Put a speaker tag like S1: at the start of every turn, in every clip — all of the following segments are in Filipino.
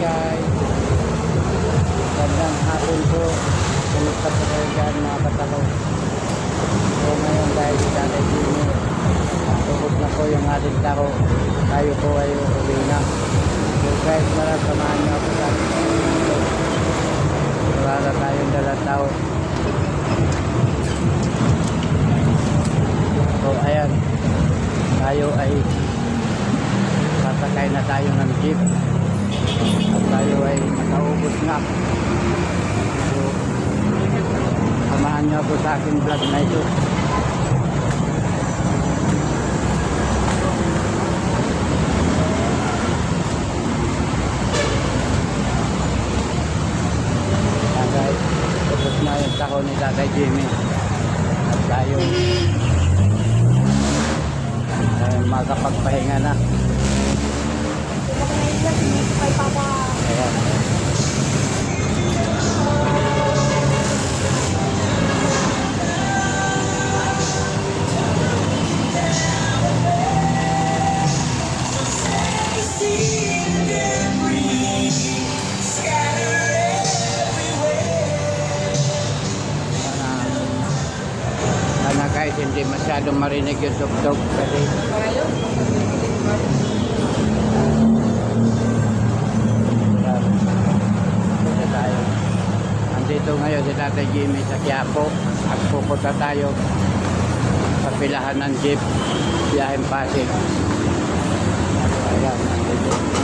S1: guys. Gandang hapon po. Kumusta po kayo dyan mga katalo? So ngayon si Tatay Jimmy, tubos na po yung ating tao. Tayo po ay uuwi na. So guys, maraming samahan niyo ako sa. Wala na tayong dalang tao. So ayan, tayo ay sasakay na tayo ng jeep tayo ay nakaubos nga. So samahan niyo ako sa aking vlog na ito. Na yung tako ni Tatay Jimmy. At tayo ay makapagpahinga na guys hindi masyadong marinig yung tugtog kasi. Andito ngayon si Tatay Jimmy sa Quiapo at pupunta tayo sa pilahan ng jeep biyahin Pasig. Ayan, andito.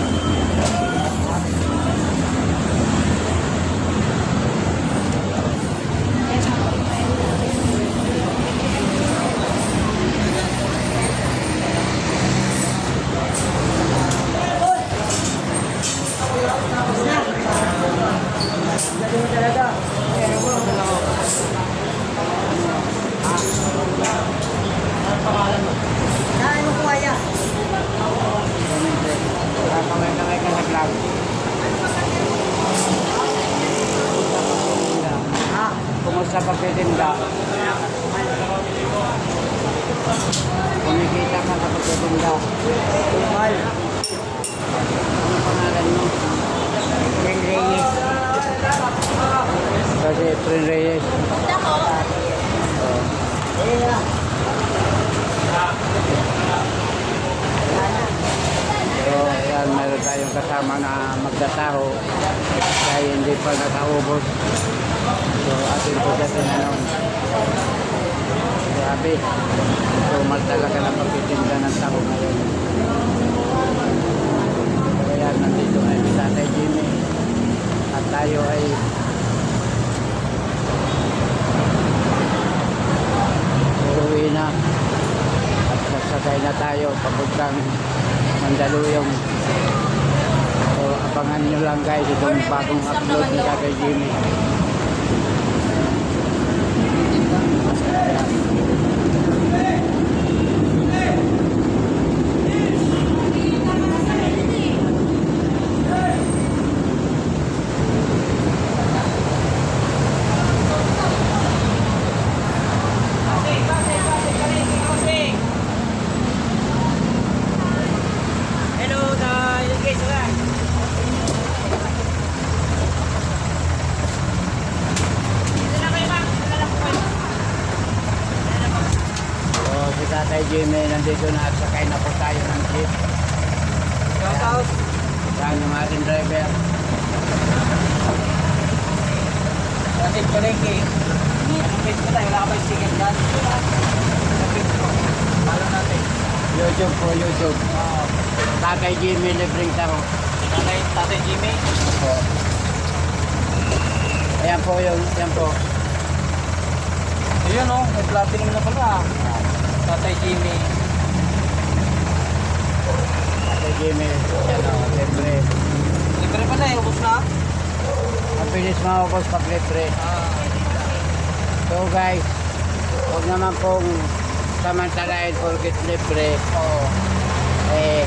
S1: Kumusta pagtitinda? Kumikita ka sa pagtitinda.
S2: Mahal.
S1: Ano pangalan mo?
S2: Ren Reyes.
S1: Kasi Efren Reyes. So, ayan, meron tayong kasama na magdataho kaya hindi pa nakaubos. So, atin po siya tinanong. Grabe. So, mal talaga ng pagtitinda ng taho ngayon. Kaya nandito ngayon si Tatay Jimmy. At tayo ay uuwi na. At sasakay na tayo papuntang Mandaluyong. So, abangan nyo lang guys itong bagong upload ni Tatay Jimmy.
S2: Hello, na yung guys, wala. Dito na kayo, ma'am. Dito na lang po kayo.
S1: So, si Tatay Jimmy nandito na at sakay na po tayo ng jeep.
S2: Shout out.
S1: Yan yung ating driver.
S2: Kasi palengke. Kapit ko tayo, wala ka ba yung sticker dyan? Kapit ko. Follow natin.
S1: YouTube po, YouTube.
S2: Oo.
S1: Tatay Jimmy libreng taro.
S2: Tatay, tatay Jimmy.
S1: Po. Ayan po yung, yan po.
S2: Ayun oh, may platinum na pala. Tatay Jimmy.
S1: Tatay Jimmy, yan o, libre.
S2: Libre pa na eh, ubos na.
S1: Ang bilis maubos pag libre.
S2: Ah.
S1: So guys, huwag naman pong samantalain porkit libre.
S2: Oo.
S1: Eh,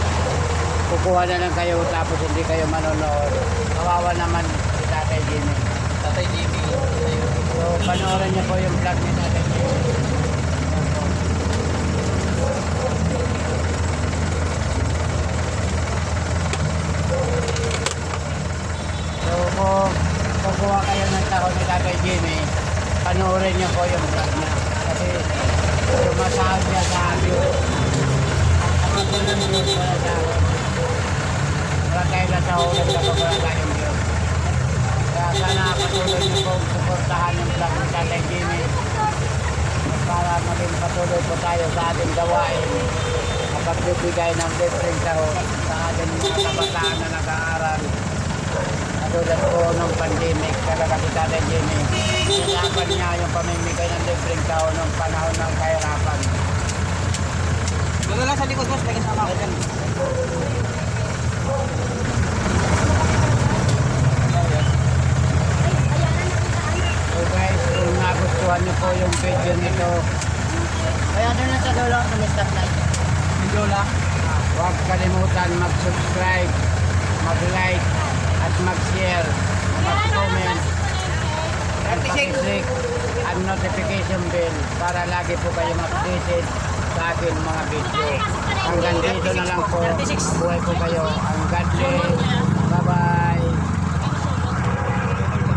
S1: kukuha na lang kayo tapos hindi kayo manonood. Kawawa naman si Tatay Jimmy.
S2: Tatay Jimmy.
S1: So, panoorin niyo po yung vlog ni Tatay Jimmy. Yan po. Jimmy, panoorin niyo po yung vlog niya. Kasi sumasahod niya sa view. Ang kapag ng views wala sa akin. Wala tayo na sa ulit kapag wala tayong views. Kaya sana patuloy niyo po suportahan yung vlog ni Tatay Jimmy para maging patuloy po tayo sa ating gawain kapag bibigay ng libreng sahod sa ating mga kabataan na nag-aaral. Katulad po ng pandemic, talaga si Tatay Jimmy, sinapan niya yung pamimigay ng libreng sahod ng panahon ng kahirapan.
S2: Doon lang sa likod, boss. May kasama ako dyan.
S1: So guys, kung nagustuhan niyo po yung video nito,
S3: Kaya doon na sa dulo, Mr. Light.
S2: Medyo lang.
S1: huwag kalimutan mag-subscribe, mag-like, at mag-share, mag-comment, at
S2: 36.
S1: pakiclick ang notification bell para lagi po kayong updated sa akin mga video. Hanggang dito na lang po.
S2: 36.
S1: Buhay po kayo. Ang God bless.